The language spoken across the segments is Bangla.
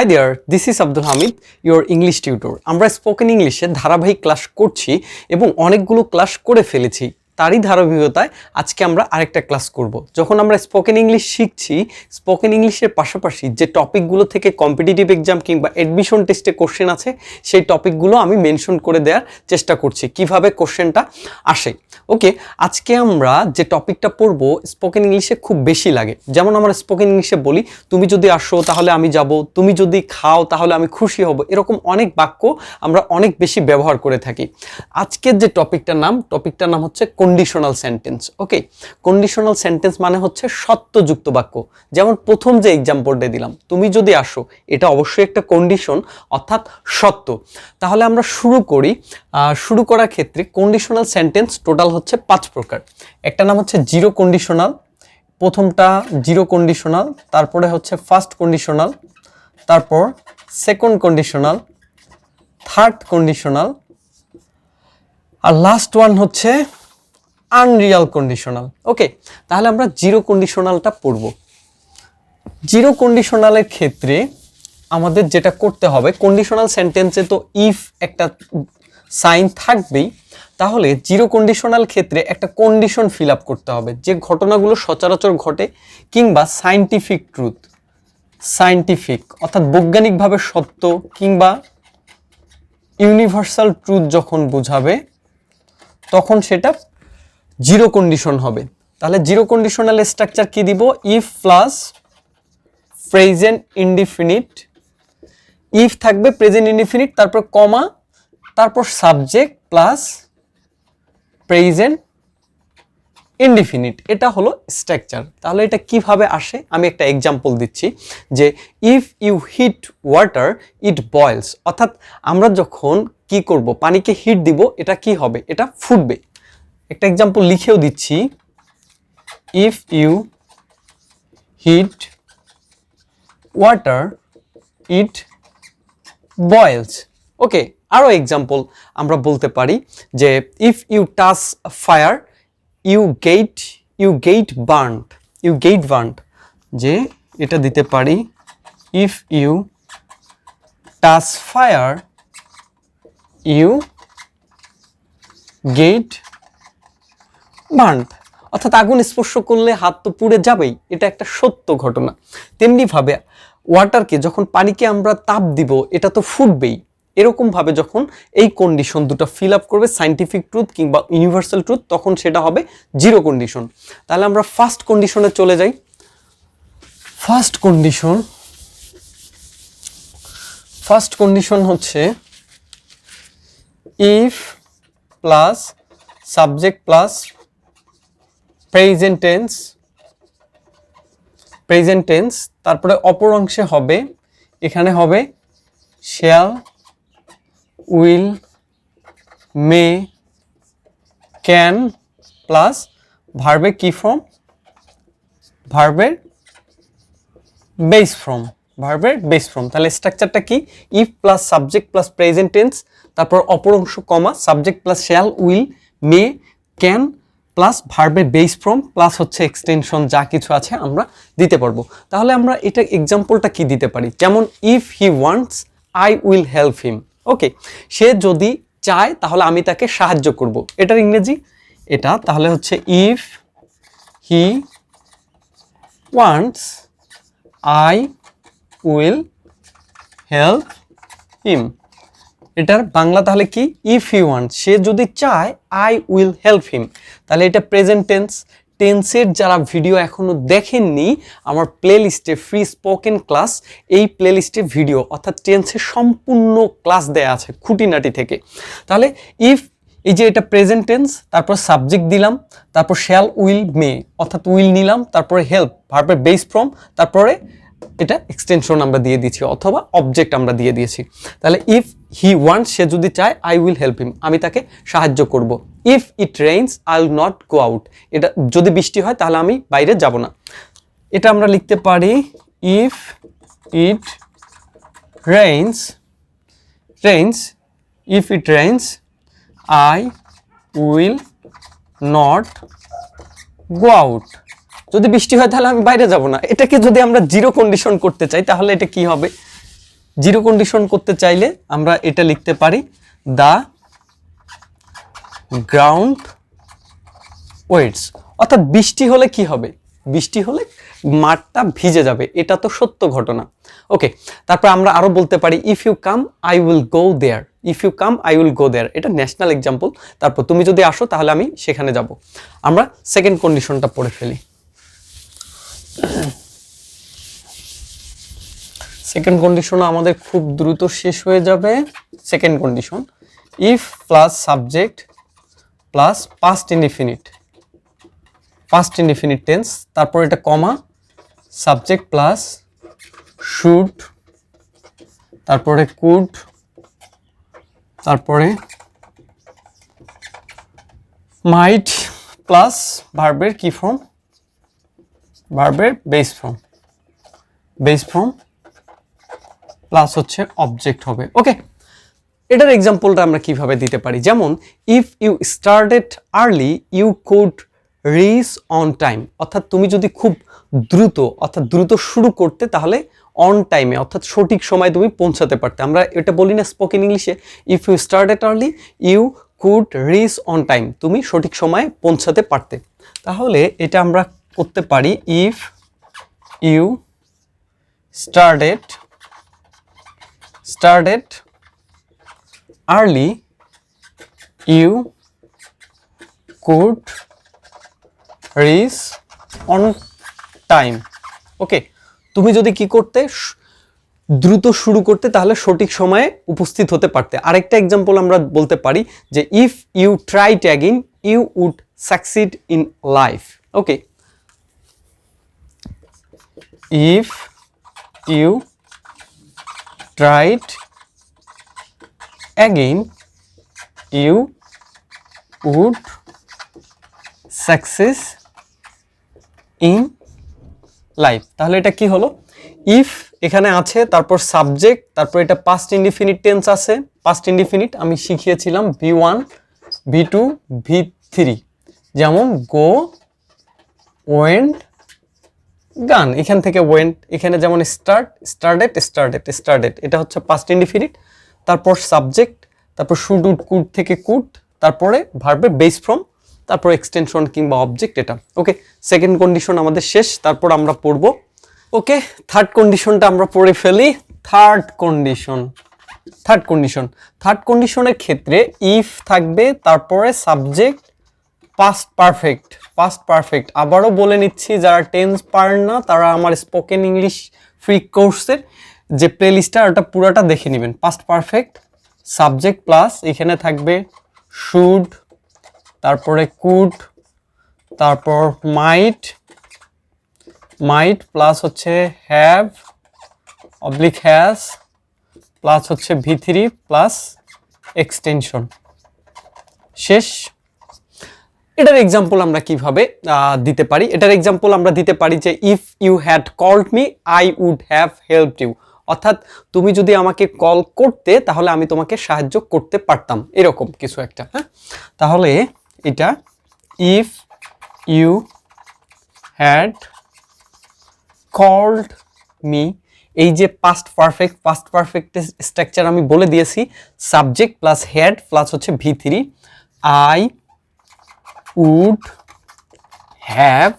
Hi there this is Abdul Hamid your English tutor আমরা স্পোকেন ইংলিশে ধারাবাহিক ক্লাস করছি এবং অনেকগুলো ক্লাস করে ফেলেছি। তারই ধারাবাহিকতায় আজকে আমরা আরেকটা ক্লাস করব। যখন আমরা স্পোকেন ইংলিশ শিখছি স্পোকেন ইংলিশের পাশাপাশি যে টপিকগুলো থেকে কম্পিটিটিভ এক্সাম কিংবা অ্যাডমিশন টেস্টে কোশ্চেন আছে, সেই টপিকগুলো আমি মেনশন করে দেওয়ার চেষ্টা করছি, কীভাবে কোশ্চেনটা আসে। ওকে, আজকে আমরা যে টপিকটা পড়ব স্পোকেন ইংলিশে খুব বেশি লাগে। যেমন আমরা স্পোকেন ইংলিশে বলি, তুমি যদি আসো তাহলে আমি যাব, তুমি যদি খাও তাহলে আমি খুশি হব। এরকম অনেক বাক্য আমরা অনেক বেশি ব্যবহার করে থাকি। আজকের যে টপিকটার নাম টপিকটার নাম হচ্ছে conditional sentence okay conditional sentence মানে হচ্ছে সত্যযুক্ত বাক্য। যেমন প্রথম যে এক্সাম্পলটা দিলাম, তুমি যদি আসো, এটা অবশ্যই একটা কন্ডিশন অর্থাৎ সত্য। তাহলে আমরা শুরু করি শুরু করার ক্ষেত্রে কন্ডিশনাল সেন্টেন্স টোটাল হচ্ছে পাঁচ প্রকার। একটা নাম হচ্ছে জিরো কন্ডিশনাল প্রথমটা জিরো কন্ডিশনাল তারপরে হচ্ছে ফার্স্ট কন্ডিশনাল তারপর সেকেন্ড কন্ডিশনাল থার্ড কন্ডিশনাল আর লাস্ট ওয়ান হচ্ছে আনরিয়াল কন্ডিশনাল ওকে তাহলে আমরা জিরো কন্ডিশনালটা পড়ব। জিরো কন্ডিশনালের ক্ষেত্রে আমাদের যেটা করতে হবে কন্ডিশনাল সেন্টেন্সে তো ইফ একটা সাইন থাকবেই, তাহলে জিরো কন্ডিশনাল ক্ষেত্রে একটা কন্ডিশন ফিল আপ করতে হবে, যে ঘটনাগুলো সচরাচর ঘটে কিংবা সাইন্টিফিক ট্রুথ সাইন্টিফিক অর্থাৎ বৈজ্ঞানিকভাবে সত্য কিংবা ইউনিভার্সাল ট্রুথ যখন বোঝাবে, তখন সেটা জিরো কন্ডিশন হবে। তাহলে জিরো কন্ডিশনাল স্ট্রাকচার কি দিব? If plus present indefinite if থাকবে প্রেজেন্ট ইনডিফিনিট তারপর কমা তারপর সাবজেক্ট প্লাস প্রেজেন্ট ইনডিফিনিট এটা হলো স্ট্রাকচার তাহলে এটা কীভাবে আসে? আমি একটা এক্সাম্পল দিচ্ছি যে if you heat water it boils অর্থাৎ আমরা যখন কি করব? পানিকে হিট দিব, এটা কি হবে? এটা ফুটবে। একটা এক্সাম্পল লিখেও দিচ্ছি। If you heat water it boils okay আরও এক্সাম্পল আমরা বলতে পারি যে if you touch fire you get you get burned you get burned যে, এটা দিতে পারি if you touch fire you get burned অর্থাৎ আগুন স্পর্শ করলে হাত তো পুড়ে যাবেই, এটা একটা সত্য ঘটনা। তেমনিভাবে ওয়াটারকে যখন পানিকে আমরা তাপ দিব, এটা তো ফুটবেই। এরকমভাবে যখন এই কন্ডিশন দুটো ফিল আপ করবে সাইন্টিফিক ট্রুথ কিংবা ইউনিভার্সাল ট্রুথ তখন সেটা হবে জিরো কন্ডিশন তাহলে আমরা ফার্স্ট কন্ডিশনে চলে যাই। ফার্স্ট কন্ডিশন ফার্স্ট কন্ডিশন হচ্ছে if plus subject plus present tense present tense তারপরে অপর অংশে হবে, এখানে হবে shall will may can plus ভার্বের কি ফর্ম ভার্বের বেস ফর্ম ভার্বের বেস ফর্ম তাহলে স্ট্রাকচারটা কি? If plus subject plus present tense তারপর অপর অংশ comma subject plus shall will may can plus ভার্বের বেস ফর্ম প্লাস হচ্ছে এক্সটেনশন যা কিছু আছে আমরা দিতে পারব। তাহলে আমরা এটা এক্সাম্পলটা কি দিতে পারি? যেমন if he wants I will help him okay সে যদি চায়, তাহলে আমি তাকে সাহায্য করব। এটার ইংরেজি? এটা তাহলে হচ্ছে if he wants I will help him এটার বাংলা তাহলে কি? ইফ হি ওয়ান্ট সে যদি চায় আই উইল হেল্প হিম তাহলে এটা প্রেজেন্ট টেন্স টেন্সের যারা ভিডিও এখনও দেখেননি, আমার প্লে লিস্টে ফ্রি স্পোকেন ক্লাস এই প্লে লিস্টে ভিডিও অর্থাৎ টেন্সের সম্পূর্ণ ক্লাস দেয়া আছে খুঁটিনাটি থেকে। তাহলে ইফ এই যে এটা প্রেজেন্ট টেন্স তারপর সাবজেক্ট দিলাম, তারপর শ্যাল উইল মে অর্থাৎ উইল নিলাম, তারপরে হেল্প ভার্বের বেস ফ্রম তারপরে এটা এক্সটেনশন আমরা দিয়ে দিয়েছি অথবা অবজেক্ট আমরা দিয়ে দিয়েছি। তাহলে ইফ হি ওয়ান্ট সে যদি চায় আই উইল হেল্প হিম আমি তাকে সাহায্য করব। If it rains I will not go out এটা যদি বৃষ্টি হয়, তাহলে আমি বাইরে যাব না। এটা আমরা লিখতে পারি if it rains rains if it rains I will not go out যদি বৃষ্টি হয় তাহলে আমি বাইরে যাব না। এটাকে যদি আমরা জিরো কন্ডিশন করতে চাই, তাহলে এটা কি হবে? জিরো কন্ডিশন করতে চাইলে আমরা এটা লিখতে পারি দ্য গ্রাউন্ড ওয়েটস অর্থাৎ বৃষ্টি হলে কি হবে? বৃষ্টি হলে মাঠটা ভিজে যাবে। এটা তো সত্য ঘটনা। ওকে তারপর আমরা আরও বলতে পারি if you come I will go there if you come I will go there এটা ন্যাশনাল এক্সাম্পল তারপর তুমি যদি আসো, তাহলে আমি সেখানে যাব। আমরা সেকেন্ড কন্ডিশনটা পড়ে ফেলি। সেকেন্ড কন্ডিশন আমাদের খুব দ্রুত শেষ হয়ে যাবে। Second condition if plus subject plus past indefinite past indefinite tense তারপর এটা কমা সাবজেক্ট প্লাস শুড তারপরে কুড তারপরে মাইট প্লাস ভার্বের কি ফর্ম ভার্বের base form base form plus হচ্ছে অবজেক্ট হবে। ওকে এটার এক্সাম্পলটা আমরা কীভাবে দিতে পারি? যেমন if you started early you could reach on time অর্থাৎ তুমি যদি খুব দ্রুত, অর্থাৎ দ্রুত শুরু করতে, তাহলে অন টাইমে অর্থাৎ সঠিক সময় তুমি পৌঁছাতে পারতে। আমরা এটা বলি না স্পোকেন ইংলিশে if you started early you could reach on time তুমি সঠিক সময়ে পৌঁছাতে পারতে। তাহলে এটা আমরা করতে পারি। If you started started early, you could reach on time. Okay তুমি যদি কি করতে দ্রুত শুরু করতে, তাহলে সঠিক সময়ে উপস্থিত হতে পারতে। আরেকটা এক্সাম্পল আমরা বলতে পারি যে if you try again you would succeed in life okay if you tried again, you would success in life তাহলে এটা কি হলো? ইফ এখানে আছে, তারপর সাবজেক্ট তারপর এটা পাস্ট ইনডিফিনিট টেন্স আছে। পাস্ট ইনডিফিনিট আমি শিখিয়েছিলাম V one V two V three যেমন গো ওয়েন্ট গান এখান থেকে ওয়েন্ট এখানে যেমন স্টার্ট স্টার্টেড স্টার্টেড স্টার্টেড এটা হচ্ছে পাস্ট ইনডিফিনিট তারপর সাবজেক্ট তারপর শুড উড কুড থেকে কুড তারপরে ভার্বের বেস ফ্রম তারপর এক্সটেনশন কিংবা অবজেক্ট এটা। ওকে সেকেন্ড কন্ডিশন আমাদের শেষ, তারপর আমরা পড়ব। ওকে থার্ড কন্ডিশনটা আমরা পড়ে ফেলি third condition third condition third কন্ডিশনের ক্ষেত্রে ইফ থাকবে, তারপরে subject past perfect past perfect আবারও বলে নিচ্ছি, যারা টেন্স পারেন না, তারা আমার স্পোকেন ইংলিশ ফ্রি কোর্সের যে প্লেলিস্টটা ওটা পুরোটা দেখে নেবেন। পাস্ট পারফেক্ট সাবজেক্ট প্লাস এখানে থাকবে শুড তারপরে কুড তারপর মাইট মাইট প্লাস হচ্ছে হ্যাভ অবলিক হ্যাজ প্লাস হচ্ছে ভি থ্রি প্লাস এক্সটেনশন শেষ। এটার এক্সাম্পল আমরা কীভাবে দিতে পারি? এটার এক্সাম্পল আমরা দিতে পারি যে if you had called me I would have help you অর্থাৎ তুমি যদি আমাকে কল করতে, তাহলে আমি তোমাকে সাহায্য করতে পারতাম। এরকম কিছু একটা হ্যাঁ? তাহলে এটা if you had called me এই যে past perfect past perfect structure আমি বলে দিয়েছি সাবজেক্ট প্লাস হেড প্লাস হচ্ছে V three I would have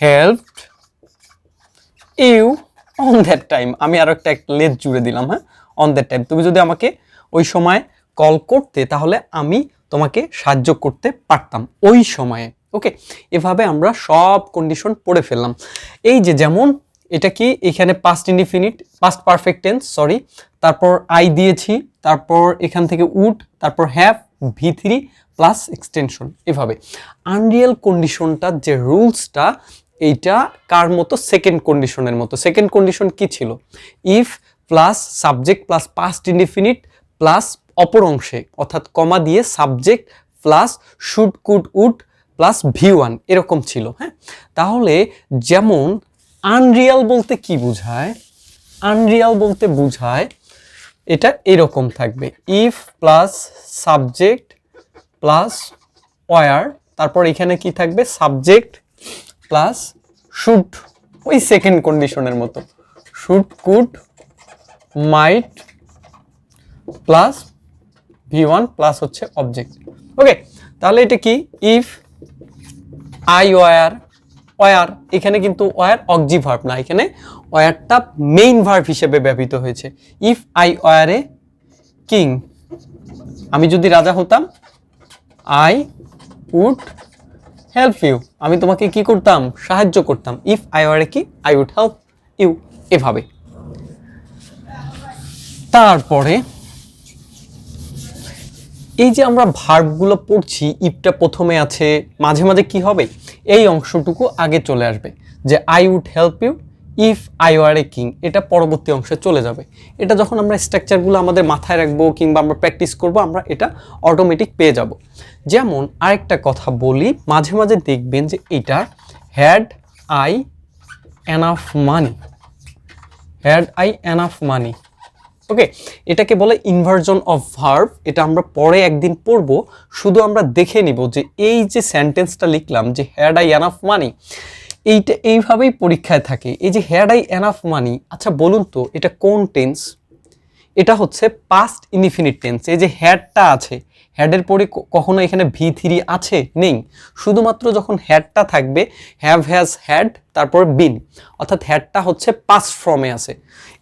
helped you on that time. আমি আরও একটা লেজ জুড়ে দিলাম হ্যাঁ? অন দ্যাট টাইম তুমি যদি আমাকে ওই সময় কল করতে, তাহলে আমি তোমাকে সাহায্য করতে পারতাম ওই সময়ে ওকে এভাবে আমরা সব কন্ডিশন পড়ে ফেললাম। এই যে যেমন, এটা কি এখানে past indefinite past perfect tense sorry তারপর আই দিয়েছি, তারপর এখান থেকে উড তারপর have V three plus extension এভাবে। আনরিয়েল কন্ডিশনটার যে রুলসটা এইটা কার মতো? সেকেন্ড কন্ডিশনের মতো। সেকেন্ড কন্ডিশন কি ছিল? If plus subject plus past indefinite plus অপর অংশে, অর্থাৎ কমা দিয়ে subject plus should could would plus V one এরকম ছিল হ্যাঁ? তাহলে যেমন আনরিয়াল বলতে কি বোঝায়? আনরিয়াল বলতে বোঝায় এটা এরকম থাকবে। If plus subject plus were তারপর এখানে কি থাকবে? সাবজেক্ট প্লাস শুড ওই সেকেন্ড কন্ডিশনের মতো। Should could might plus V one plus হচ্ছে অবজেক্ট ওকে তাহলে এটা কি? ইফ আই ওয়ার ওয়ার এখানে কিন্তু ওয়ার অক্সি ভার্ব না। এখানে ওয়ারটা মেইন ভার্ব হিসেবে ব্যবহৃত হয়েছে। If I were a king আমি যদি রাজা হতাম আই উড হেল্প ইউ আমি তোমাকে কি করতাম? সাহায্য করতাম। ইফ আই ওয়ার এ কি আই উড হেল্প ইউ এভাবে। তারপরে, এই যে আমরা ভার্বগুলো পড়ছি ইফটা প্রথমে আছে, মাঝে মাঝে কি হবে? এই অংশটুকু আগে চলে আসবে, যে I would help you if I are a king এটা পরবর্তী অংশে চলে যাবে। এটা যখন আমরা স্ট্রাকচারগুলো আমাদের মাথায় রাখব কিংবা আমরা প্র্যাকটিস করব, আমরা এটা অটোমেটিক পেয়ে যাব। যেমন আরেকটা কথা বলি, মাঝে মাঝে দেখবেন যে এটা had I enough money had I enough money okay এটাকে বলে ইনভার্জন অফ ভার্ভ এটা আমরা পরে একদিন পড়ব। শুধু আমরা দেখে নিব যে এই যে সেন্টেন্সটা লিখলাম যে হ্যাড আই এনাফ মানি এইটা এইভাবেই পরীক্ষায় থাকে। এই যে হ্যাড আই এনাফ মানি আচ্ছা বলুন তো এটা কোন টেন্স এটা হচ্ছে পাস্ট ইনিফিনিট টেন্স এই যে হ্যাডটা আছে হ্যাডের পরে কখনো এখানে ভি থ্রি আছে? নেই। শুধুমাত্র যখন হ্যাডটা থাকবে হ্যাভ হ্যাজ হ্যাড তারপর বিন অর্থাৎ হ্যাডটা হচ্ছে পাস্ট ফর্মে আছে।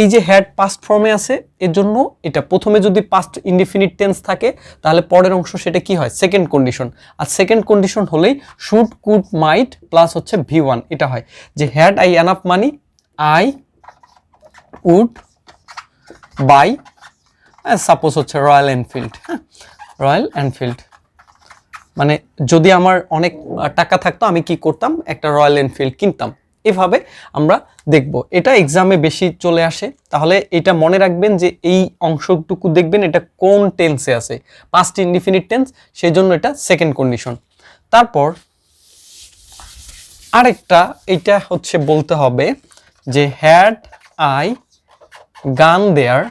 এই যে হ্যাড পাস্ট ফর্মে আছে, এর জন্য এটা প্রথমে যদি পাস্ট ইনডিফিনিট টেন্স থাকে, তাহলে পরের অংশ সেটা কি হয়? সেকেন্ড কন্ডিশন আর সেকেন্ড কন্ডিশন হলেই শুড কুড মাইট প্লাস হচ্ছে ভি ওয়ান এটা হয়। যে had I enough money I would buy suppose হচ্ছে রয়্যাল এনফিল্ড হ্যাঁ? Royal Enfield. মানে যদি আমার অনেক টাকা থাকতো, আমি কি করতাম? একটা রয়্যাল এনফিল্ড কিনতাম। এভাবে আমরা দেখব। এটা এক্সামে বেশি চলে আসে। তাহলে এটা মনে রাখবেন যে এই অংশটুকু দেখবেন, এটা কোন টেন্সে আছে। পাস্ট ইনডিফিনিট টেন্স সেই জন্য এটা সেকেন্ড কন্ডিশন তারপর আরেকটা, এটা হচ্ছে বলতে হবে যে had I gone there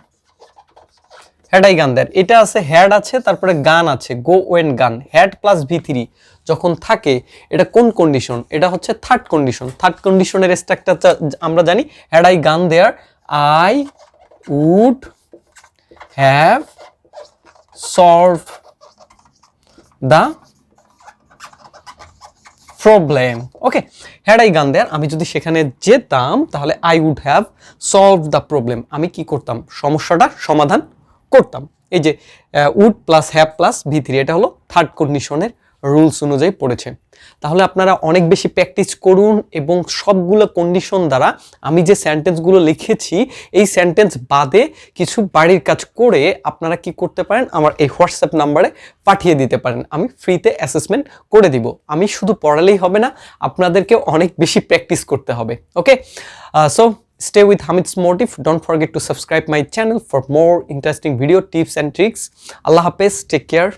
had I gone দেয়ার এটা আছে হ্যাড আছে, তারপরে গান আছে, go went gone. Had plus V three যখন থাকে, এটা কোন কন্ডিশন এটা হচ্ছে থার্ড কন্ডিশন থার্ড কন্ডিশনের স্ট্রাকচার আমরা জানি had I gone there, I would have solve the problem. Okay had I gone there, আমি যদি সেখানে যেতাম, তাহলে I would have solve the problem. আমি কি করতাম? সমস্যাটা, সমাধান করতাম। এই যে would plus have plus V three, এটা হলো থার্ড কন্ডিশনের রুলস অনুযায়ী পড়েছে। তাহলে আপনারা অনেক বেশি প্র্যাকটিস করুন এবং সবগুলো কন্ডিশন দ্বারা আমি যে সেন্টেন্সগুলো লিখেছি, এই সেন্টেন্স বাদে কিছু বাড়ির কাজ করে আপনারা কি করতে পারেন, আমার এই হোয়াটসঅ্যাপ নাম্বারে পাঠিয়ে দিতে পারেন। আমি ফ্রিতে অ্যাসেসমেন্ট করে দিব। আমি শুধু পড়ালেই হবে না, আপনাদেরকে অনেক বেশি প্র্যাকটিস করতে হবে। Okay so stay with Hamid's Motive. Don't forget to subscribe my channel for more interesting video tips and tricks. Allah Hafiz. Take care.